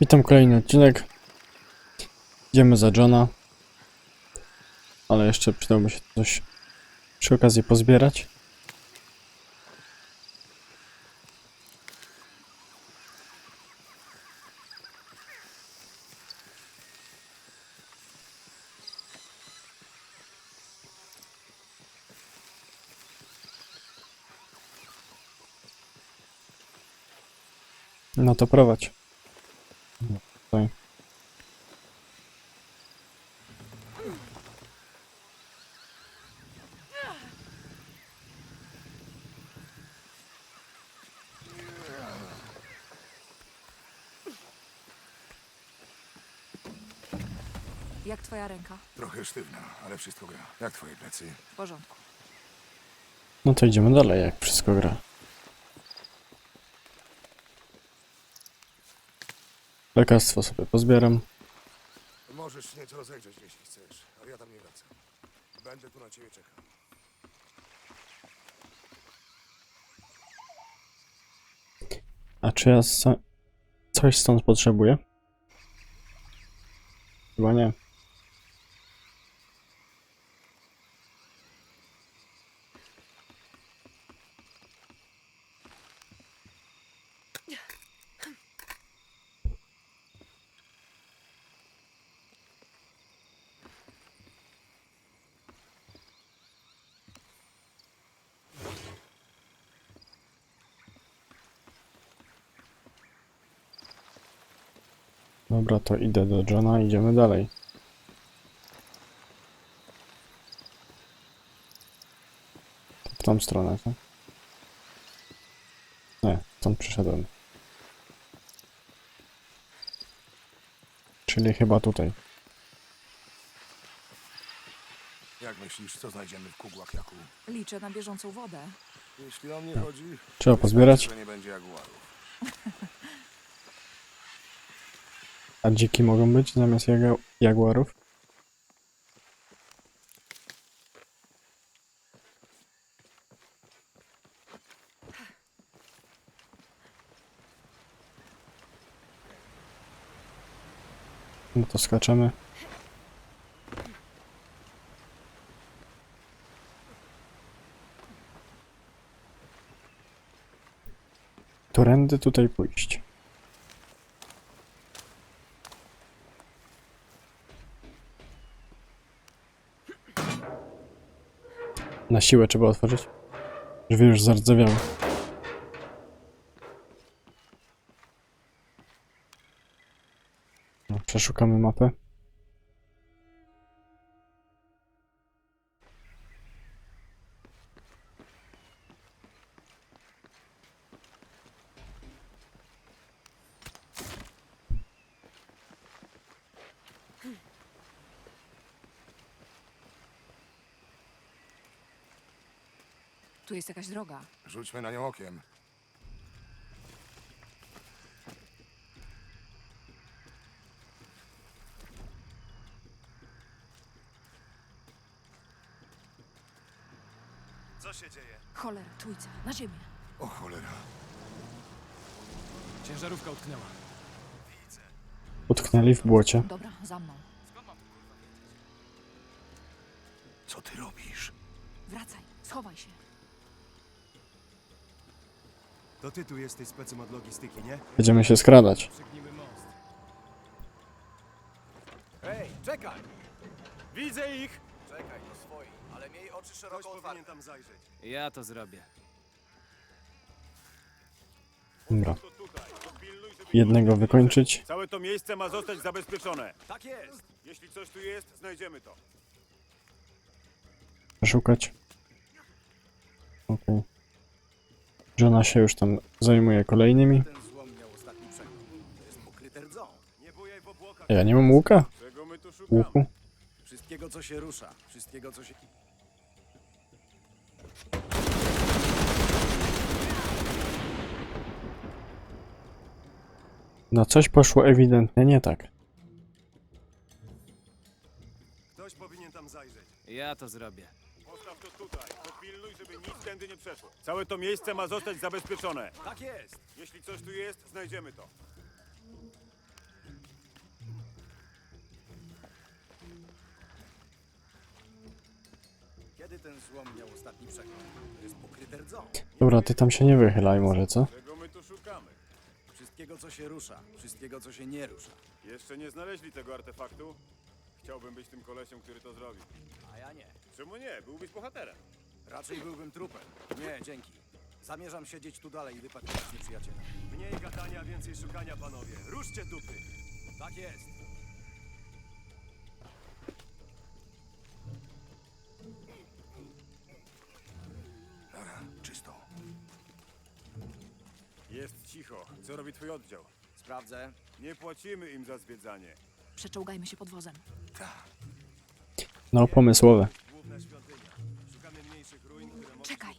Witam kolejny odcinek. Idziemy za Johna. Ale jeszcze przydałoby się coś przy okazji pozbierać. No to prowadź. No, Tutaj. Jak twoja ręka? Trochę sztywna, ale wszystko gra. Jak twoje plecy? W porządku. No to idziemy dalej, jak wszystko gra. Lekarstwo sobie pozbieram. Możesz się nieco rozejrzeć, jeśli chcesz, ale ja tam nie wracam. Będę tu na ciebie czekał. A czy ja sa- coś stąd potrzebuję? Chyba nie. Dobra, to idę do Johna, idziemy dalej. To w tą stronę, tak? Nie, stąd przyszedłem. Czyli chyba tutaj. Jak myślisz, co znajdziemy w Kugłakiaku? Liczę na bieżącą wodę. Jeśli o mnie chodzi, Trzeba pozbierać. że nie będzie jaguarów. A dziki mogą być zamiast jaga- jaguarów? No to skaczemy. Którędy tutaj pójść? Na siłę trzeba otworzyć. Drzwi już zardzewiały. No, przeszukamy mapę. Tu jest jakaś droga. Rzućmy na nią okiem. Co się dzieje? Cholera, trójca, na ziemię. O cholera. Ciężarówka utknęła. Widzę. Utknęli w błocie. Dobra, za mną. Co ty robisz? Wracaj, schowaj się. To ty tu jesteś specem od logistyki, nie? Będziemy się skradać. Przygnijmy most. Hej, czekaj! Widzę ich! Czekaj, to swoi, ale miej oczy Ktoś szeroko powinien otwarte. tam zajrzeć. Ja to zrobię. Dobra. To tutaj. Dopilnuj, żeby Jednego wykończyć. Całe to miejsce ma zostać zabezpieczone. Tak jest! Jeśli coś tu jest, znajdziemy to. Przeszukać. Okej. Żona się już tam zajmuje kolejnymi. Ja nie mam łuka? Łuku? Wszystkiego, co się rusza. Wszystkiego, co się... No coś poszło ewidentnie nie tak. Ktoś powinien tam zajrzeć. Ja to zrobię to tutaj. Popilnuj, żeby nic tędy nie przeszło. Całe to miejsce ma zostać zabezpieczone. Tak jest. Jeśli coś tu jest, znajdziemy to. Kiedy ten złom miał ostatni przegląd? Jest pokryte rdzą. Dobra, ty tam się nie wychylaj może, co? Czego my tu szukamy? Wszystkiego, co się rusza, wszystkiego, co się nie rusza. Jeszcze nie znaleźli tego artefaktu? Chciałbym być tym kolesiem, który to zrobi. A ja nie. Czemu nie? Byłbyś bohaterem. Raczej byłbym trupem. Nie, dzięki. Zamierzam siedzieć tu dalej i wypatrywać nieprzyjaciela. Mniej gadania, więcej szukania, panowie. Ruszcie dupy! Tak jest. Dobra, czysto. Jest cicho. Co robi twój oddział? Sprawdzę. Nie płacimy im za zwiedzanie. Przeczołgajmy się podwozem. No, pomysłowe. Czekaj.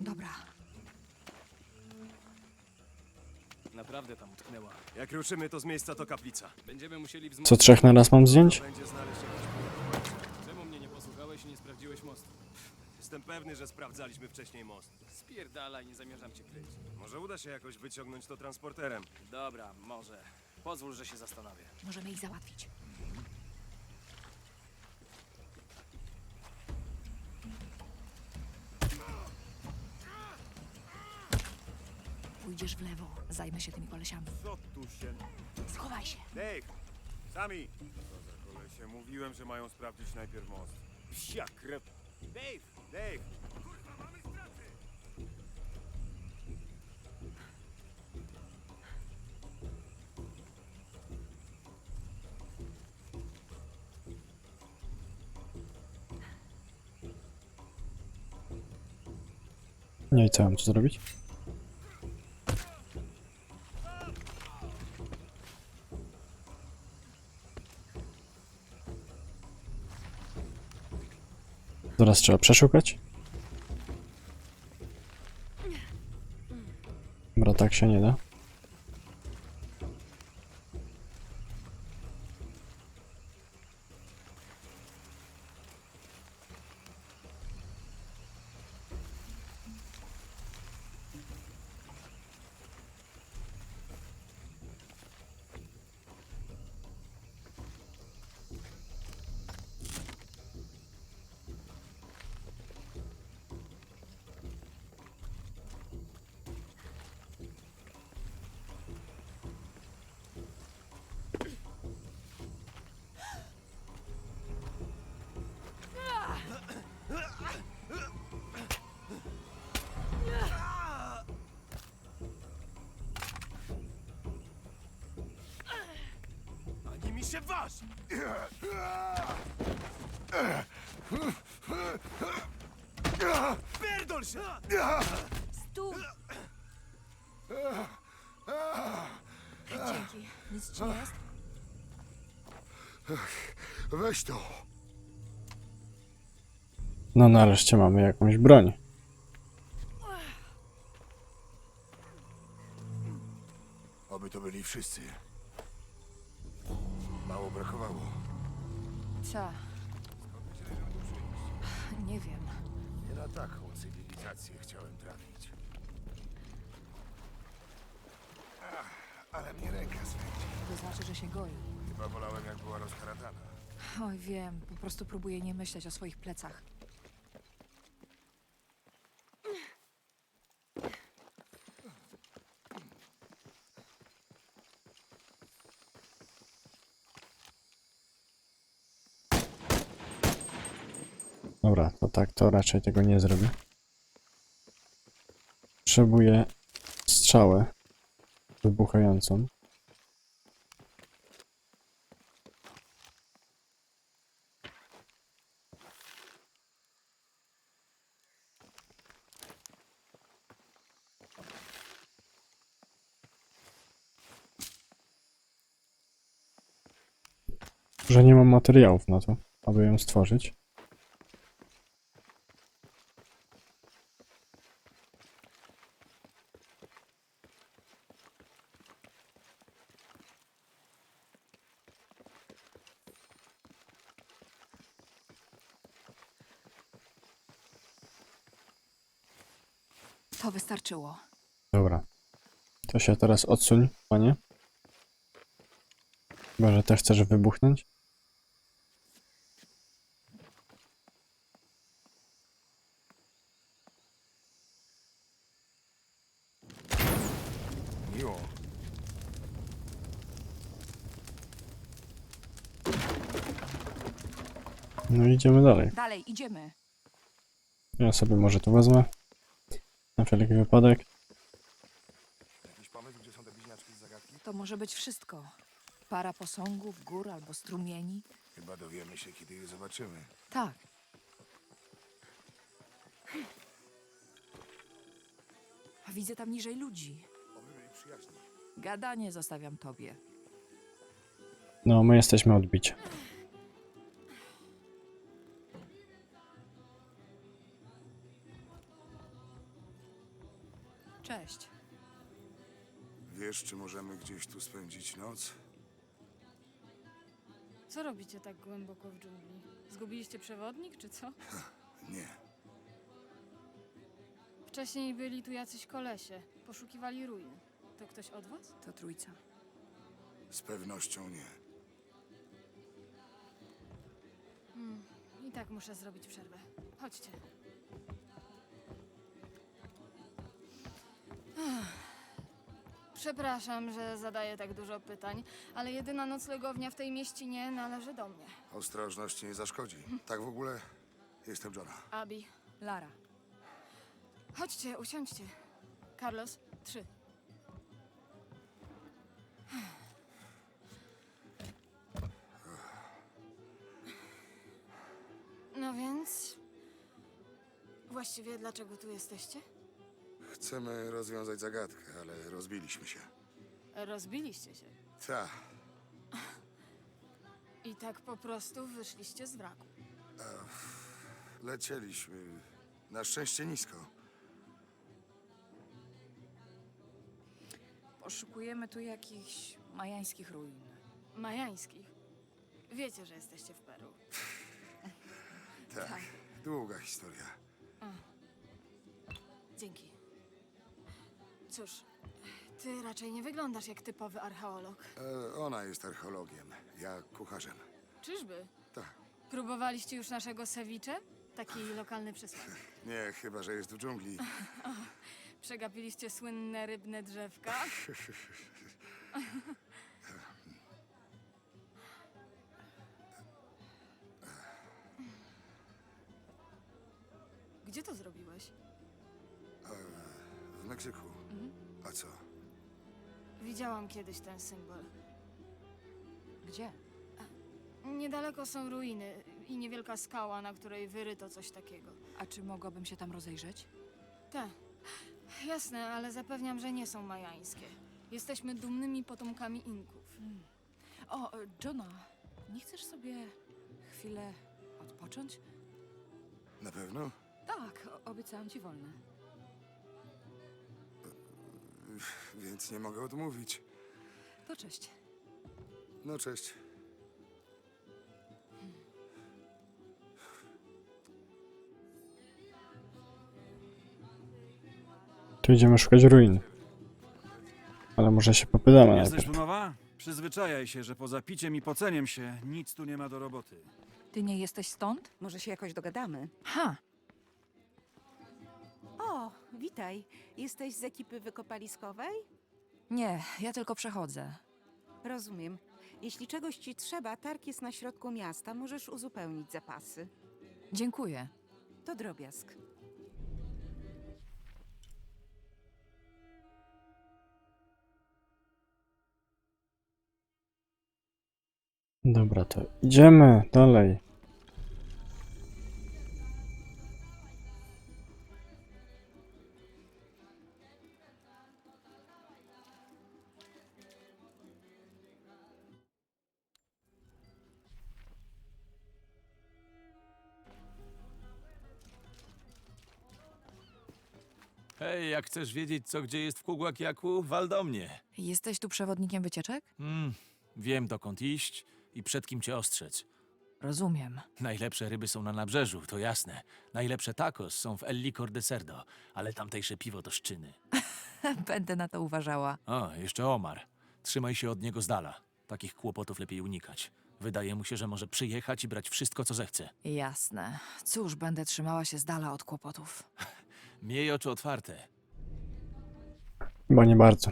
Dobra. Naprawdę tam utknęła. Jak ruszymy, to z miejsca to kaplica. Będziemy musieli wzmocnić... Co trzech na raz mam zdjąć? Będzie znaleźć jakiś punkt. Czemu mnie nie posłuchałeś i nie sprawdziłeś mostu? Jestem pewny, że sprawdzaliśmy wcześniej most. Spierdalaj, nie zamierzam cię kryć. Może uda się jakoś wyciągnąć to transporterem. Dobra, może. Pozwól, że się zastanowię. Możemy ich załatwić. Pójdziesz w lewo. Zajmę się tymi kolesiami. Co tu się... Schowaj się. Dave! Sami! Co za kolesie? Mówiłem, że mają sprawdzić najpierw most. Psia krew... Dave! Dave! Nie i co mam tu zrobić? Zaraz trzeba przeszukać. Dobra, tak się nie da. Ani mi się waż! Pierdol się! Stój! Dzięki. Nic ci nie jest? Weź to. No nareszcie mamy jakąś broń. Oby to byli wszyscy. Brakowało. Co? Nie wiem. Nie na taką cywilizację chciałem trafić. Ach, ale mnie ręka swędzi. To znaczy, że się goi. Chyba wolałem jak była rozharatana. Oj, wiem. Po prostu próbuję nie myśleć o swoich plecach. Dobra, to raczej tego nie zrobię. Potrzebuję strzałę wybuchającą. Że nie mam materiałów na to, aby ją stworzyć. To wystarczyło. Dobra. To się teraz odsuń, panie. Chyba, też chcesz wybuchnąć. No idziemy dalej. Dalej, idziemy. Ja sobie może tu wezmę. Na wszelki wypadek. Jakiś pomysł, gdzie są te bliźniaczki z zagadki? To może być wszystko. Para posągów, gór albo strumieni. Chyba dowiemy się, kiedy je zobaczymy. Tak. A Widzę tam niżej ludzi. Oby byli przyjaźni. Gadanie zostawiam tobie. No, my jesteśmy odbici. Wiesz, czy możemy gdzieś tu spędzić noc? Co robicie tak głęboko w dżungli? Zgubiliście przewodnik, czy co? Nie. Wcześniej byli tu jacyś kolesie. Poszukiwali ruin. To ktoś od was? To trójca. Z pewnością nie. I tak muszę zrobić przerwę. Chodźcie. Ach. Przepraszam, że zadaję tak dużo pytań, ale jedyna noclegownia w tej mieścinie należy do mnie. Ostrożność nie zaszkodzi. Tak w ogóle jestem Johna. Abi, Lara. chodźcie, usiądźcie. Carlos, trzy. No więc. Właściwie dlaczego tu jesteście? Chcemy rozwiązać zagadkę, ale rozbiliśmy się. Rozbiliście się. Ta, I tak po prostu wyszliście z wraku. lecieliśmy. Na szczęście nisko. Poszukujemy tu jakichś majańskich ruin. Majańskich. Wiecie, że jesteście w Peru. Tak. Długa historia. Dzięki. Cóż, ty raczej nie wyglądasz jak typowy archeolog. E, ona jest archeologiem, ja kucharzem. Czyżby? Tak. Próbowaliście już naszego ceviche? Taki lokalny przysmak. Nie, chyba, że jest w dżungli. Przegapiliście słynne rybne drzewka? Gdzie to zrobiłeś? W Meksyku. A co? Widziałam kiedyś ten symbol. Gdzie? Niedaleko są ruiny i niewielka skała, na której wyryto coś takiego. A czy mogłabym się tam rozejrzeć? Tak. Jasne, ale zapewniam, że nie są majańskie. Jesteśmy dumnymi potomkami Inków. O, e, Johna, nie chcesz sobie chwilę odpocząć? Na pewno? Tak, o- obiecałam ci wolne. Więc nie mogę odmówić. To cześć. No cześć. Tu idziemy szukać ruin. Ale może się popytamy Jesteś najpierw. tu nowa? Przyzwyczajaj się, że poza piciem i poceniem się nic tu nie ma do roboty. Ty nie jesteś stąd? Może się jakoś dogadamy? Ha! O, witaj. Jesteś z ekipy wykopaliskowej? Nie, ja tylko przechodzę. Rozumiem. Jeśli czegoś ci trzeba, targ jest na środku miasta, możesz uzupełnić zapasy. Dziękuję. To drobiazg. Dobra, to idziemy dalej. Hej, jak chcesz wiedzieć, co gdzie jest w Kugłakiaku, wal do mnie. Jesteś tu przewodnikiem wycieczek? Mm, wiem dokąd iść i przed kim cię ostrzec. Rozumiem. Najlepsze ryby są na nabrzeżu, to jasne. Najlepsze tacos są w El Licor de Cerdo, ale tamtejsze piwo to szczyny. Będę na to uważała. O, jeszcze Omar. Trzymaj się od niego z dala. Takich kłopotów lepiej unikać. Wydaje mu się, że może przyjechać i brać wszystko, co zechce. Jasne. Cóż, będę trzymała się z dala od kłopotów. Miej oczy otwarte. Chyba nie bardzo.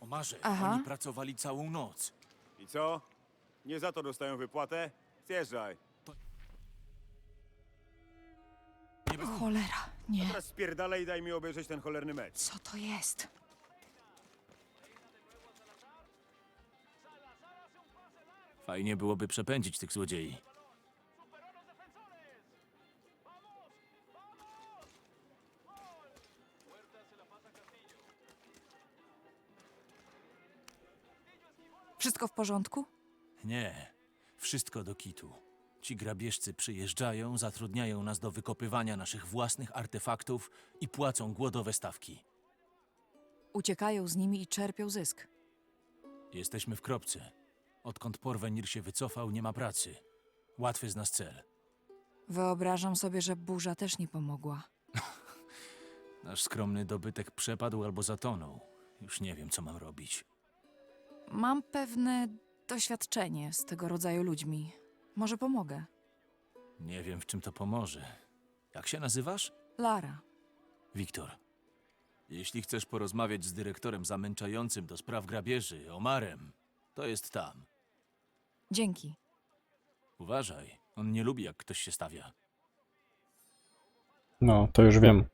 Omarze, Aha. oni pracowali całą noc. I co? Nie za to dostają wypłatę? Zjeżdżaj. Cholera, nie. Teraz spierdalaj i daj mi obejrzeć ten cholerny mecz. Co to jest? Fajnie byłoby przepędzić tych złodziei. Wszystko w porządku? Nie, wszystko do kitu. Ci grabieżcy przyjeżdżają, zatrudniają nas do wykopywania naszych własnych artefaktów i płacą głodowe stawki. Uciekają z nimi i czerpią zysk. Jesteśmy w kropce. Odkąd Porvenir się wycofał, nie ma pracy. Łatwy z nas cel. Wyobrażam sobie, że burza też nie pomogła. Nasz skromny dobytek przepadł albo zatonął. Już nie wiem, co mam robić. Mam pewne doświadczenie z tego rodzaju ludźmi. Może pomogę. Nie wiem, w czym to pomoże. Jak się nazywasz? Lara, Wiktor. Jeśli chcesz porozmawiać z dyrektorem zamęczającym do spraw grabieży, Omarem, to jest tam. dzięki. Uważaj, on nie lubi, jak ktoś się stawia. No, to już wiem.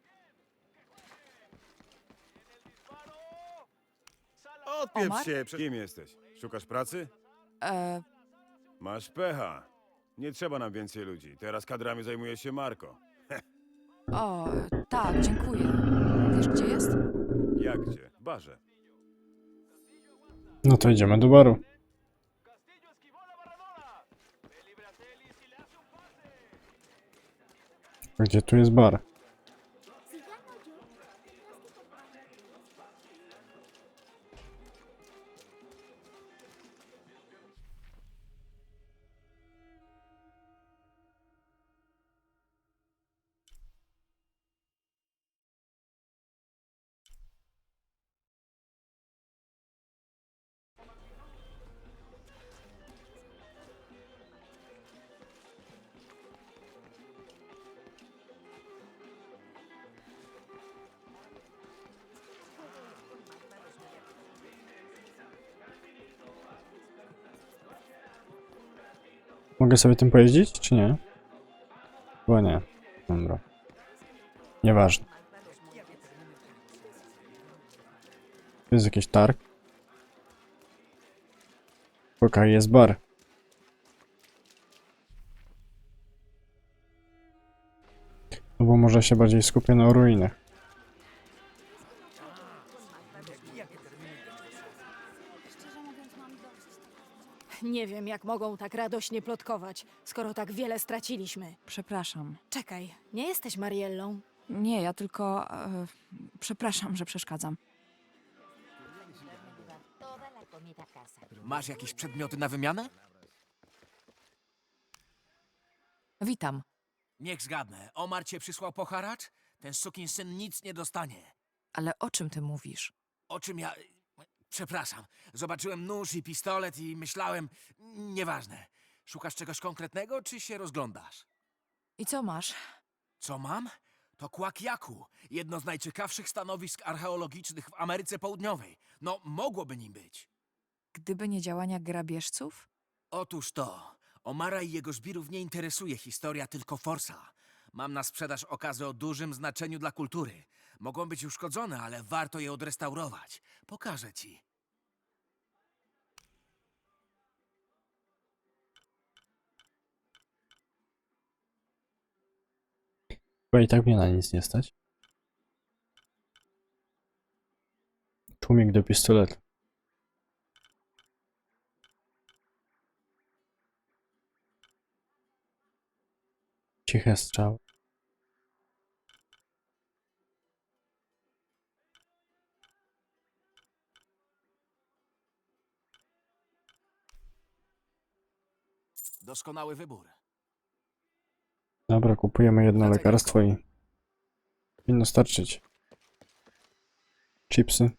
Odpieprz Omar? się, przed kim jesteś? Szukasz pracy? E, Masz pecha. Nie trzeba nam więcej ludzi. Teraz kadrami zajmuje się Marko. o, tak, dziękuję. Wiesz, gdzie jest? Jak gdzie? W barze. No to idziemy do baru. Gdzie tu jest bar? Mogę sobie tym pojeździć, czy nie? Chyba nie. Dobra. Nieważne. Tu jest jakiś targ. Okej, jest bar. No bo może się bardziej skupię na ruinach. Nie wiem, jak mogą tak radośnie plotkować, skoro tak wiele straciliśmy. Przepraszam. Czekaj, nie jesteś Mariellą? Nie, ja tylko. E, przepraszam, że przeszkadzam. Masz jakieś przedmioty na wymianę? Witam. Niech zgadnę. Omar cię przysłał po haracz? Ten syn nic nie dostanie. Ale o czym ty mówisz? O czym ja... Przepraszam. Zobaczyłem nóż i pistolet i myślałem... Nieważne. Szukasz czegoś konkretnego, czy się rozglądasz? I co masz? Co mam? To Kłakiaku, jedno z najciekawszych stanowisk archeologicznych w Ameryce Południowej. No, mogłoby nim być. Gdyby nie działania grabieżców? Otóż to. Omara i jego żbirów nie interesuje historia, tylko forsa. Mam na sprzedaż okazy o dużym znaczeniu dla kultury. Mogą być uszkodzone, ale warto je odrestaurować. Pokażę ci. Chyba i tak mnie na nic nie stać. Tłumik do pistoletu. Ciche strzały. Doskonały wybór. Dobra, kupujemy jedno lekarstwo i powinno starczyć. Chipsy.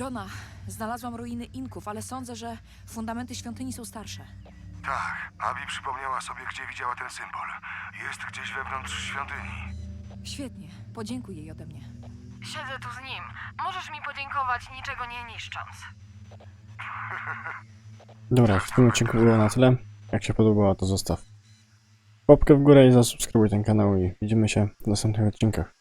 Johna, znalazłam ruiny Inków, ale sądzę, że fundamenty świątyni są starsze. Tak, Abi przypomniała sobie, gdzie widziała ten symbol. Jest gdzieś wewnątrz świątyni. Świetnie. Podziękuj jej ode mnie. Siedzę tu z nim. Możesz mi podziękować, niczego nie niszcząc. Dobra, w tym odcinku było na tyle. Jak się podobało, to zostaw łapkę w górę i zasubskrybuj ten kanał i widzimy się w następnych odcinkach.